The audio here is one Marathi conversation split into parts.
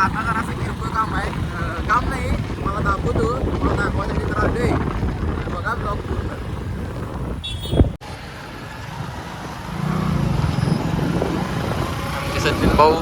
आता जरा असं किरकोळ काम आहे अं, काम नाही तुम्हाला दाखवतो तुम्हाला दाखवायसाठी तर आलोय तर बघा ब्लॉग पूर्ण आमचे सचिन भाऊ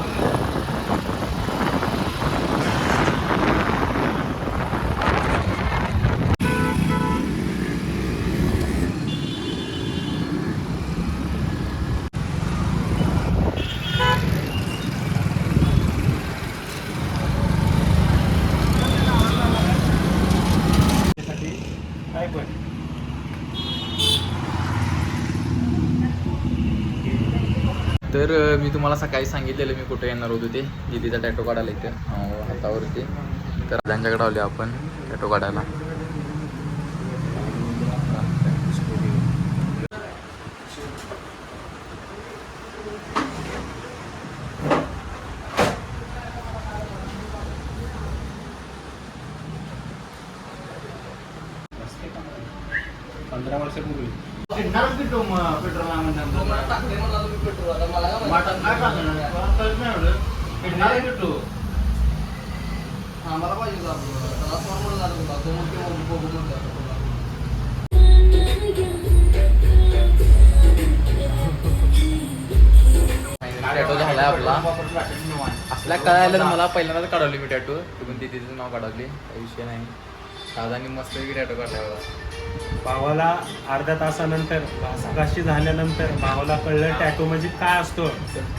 तर मी तुम्हाला सकाळी सांगितलेलं मी कुठे येणार होतो ते. दिदीचा टॅटो काढायला इथे हातावरती. तर त्यांच्याकडे आले आपण टॅटो काढायला. पंधरा वर्षापूर्वी. टॅटो झालाय आपला. असल्या कळायला तर मला पहिल्यांदाच काढवली मी टॅटो तिकडून दिदीचं नाव काढवली. काही विषय नाही. साधानी मस्त टॅटो काढला भावाला अर्ध्या तासानंतर सकाशी झाल्यानंतर भावाला कळलं टॅटू म्हणजे काय असतो.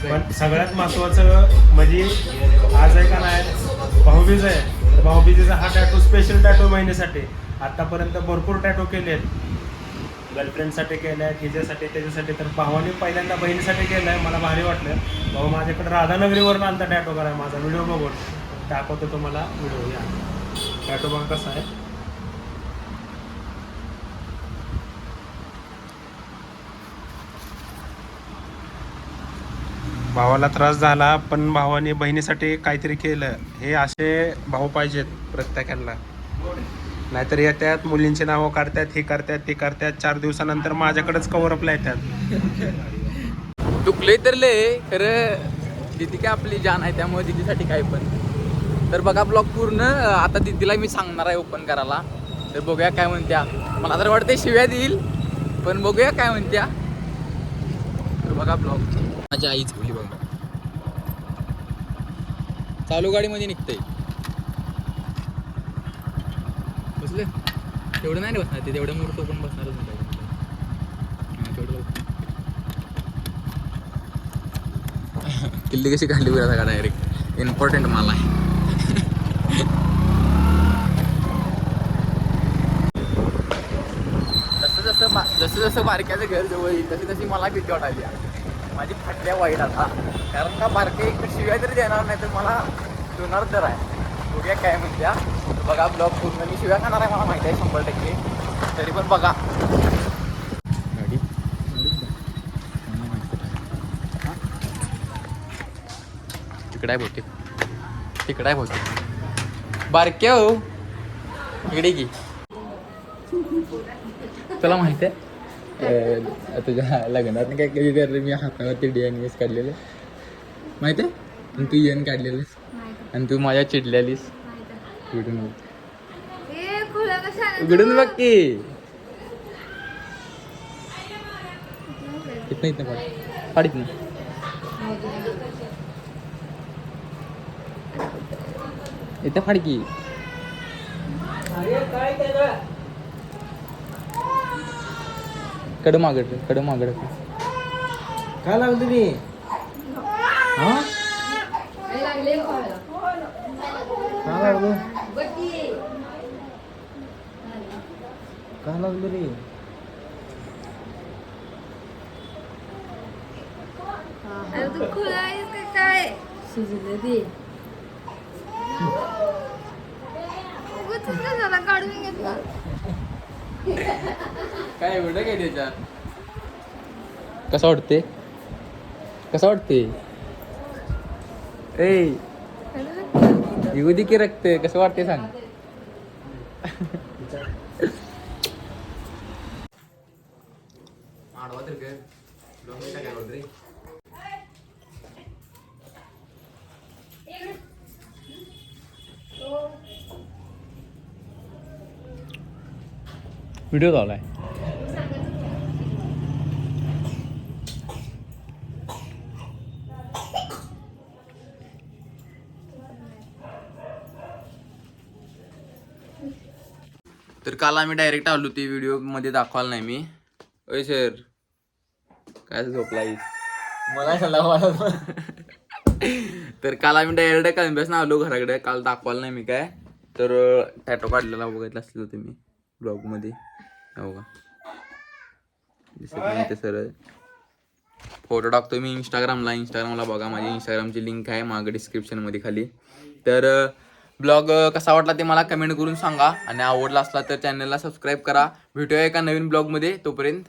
पण सगळ्यात महत्वाचं म्हणजे आज आहे का नाही भाऊबीज आहे. भाऊबीजेचा हा टॅटू स्पेशल टॅटू महिन्यासाठी. आतापर्यंत भरपूर टॅटू केले आहेत गर्लफ्रेंडसाठी केलं आहे हिच्यासाठी त्याच्यासाठी तर भावाने पहिल्यांदा बहिणीसाठी केलं आहे मला भारी वाटलं. भाऊ माझ्याकडे राधानगरीवरून आलता टॅटो करायला माझा व्हिडिओ बघून. दाखवतो तुम्हाला व्हिडिओ या. टॅटो बघ कसा आहे. भावाला त्रास झाला पण भावाने बहिणीसाठी काहीतरी केलं. हे असे भाऊ पाहिजेत प्रत्येकाला. नाहीतर येतात मुलींची नावं काढतात हे करतात ते करतात. चार दिवसानंतर माझ्याकडेच कवरअपला येतात. चुकले तर ले खरं दिदी काय आपली जान आहे त्यामुळे दिदीसाठी काय पण. तर बघा ब्लॉग पूर्ण आता दिदीला मी सांगणार आहे ओपन करायला. तर बघूया काय म्हणत्या. मला तर वाटते शिव्या देईल पण बघूया काय म्हणत्या. बघा ब्लॉग. माझ्या आईच बोली बघा. चालू गाडीमध्ये निघतंय. बसले? तेवढं नाही बसणार ते तेवढं मोठं पण बसणारच नाही तेवढं किल्ली कशी काढली बघा का डायरेक्ट इम्पॉर्टंट माल आहे. जसं जसं जसं जसं बारक्याचं घर जवळ येईल तशी तशी मला भीती वाटायली. माझी फाटल्या वाईट आता. कारण का बारके एक शिव्या तरी देणार नाही तर मला दोनार तर आहे. बघूया काय म्हणत्या. बघा ब्लॉग पूर्ण मी शिव्या खाणार आहे मला माहिती आहे शंभर टक्के. तरी पण बघा. गाडी. तिकडे आहे बहुतेक. तिकडे आहे बहुतेक. बारक्या हो. इकडे की. तुला माहिती आहे? तुझ्या लग्नात काय कधी तर मी हातावरती डी एन एस काढलेलं? माहिती आहे? आणि तू एन काढलेलीस? आणि तू माझ्या चिडलेलीस? उघडून बघ. उघडून बघ की. इथनं इथनं पाड पाड इथनं. इथं फाड की कडं मागड कडं मागड काय लागलं मी हा? काय लागलं? काय लागलं रे? अरे तू खुला आहेस का काय? सुजलं ते. काढून घेतला. काय एवढं काय त्याच्यात? कसं वाटते कसं वाटते ए येऊ दे की रक्त. कसं वाटते सांग. आडवा तर काय व्हिडिओ चालू आहे तर काल आम्ही डायरेक्ट आलो ती व्हिडिओमध्ये दाखवायला नाही मी. अय सर काय झोपला मला सांगा तर काल आम्ही डायरेक्ट कॅम्बस आलो घराकडे. काल दाखवायला नाही मी काय. तर टॅटो काढलेला बघितलं असलं तुम्ही. ब्लॉगमध्ये हो का? दिसत नाही ते सर फोटो टाकतो मी इंस्टाग्रामला इंस्टाग्रामला बघा माझी इंस्टाग्रामची लिंक आहे मागं डिस्क्रिप्शनमध्ये खाली. तर ब्लॉग कसा वाटला ते मला कमेंट करून सांगा. आणि आवडला असला तर चॅनलला सबस्क्राईब करा. भेटूया एका नवीन ब्लॉगमध्ये तोपर्यंत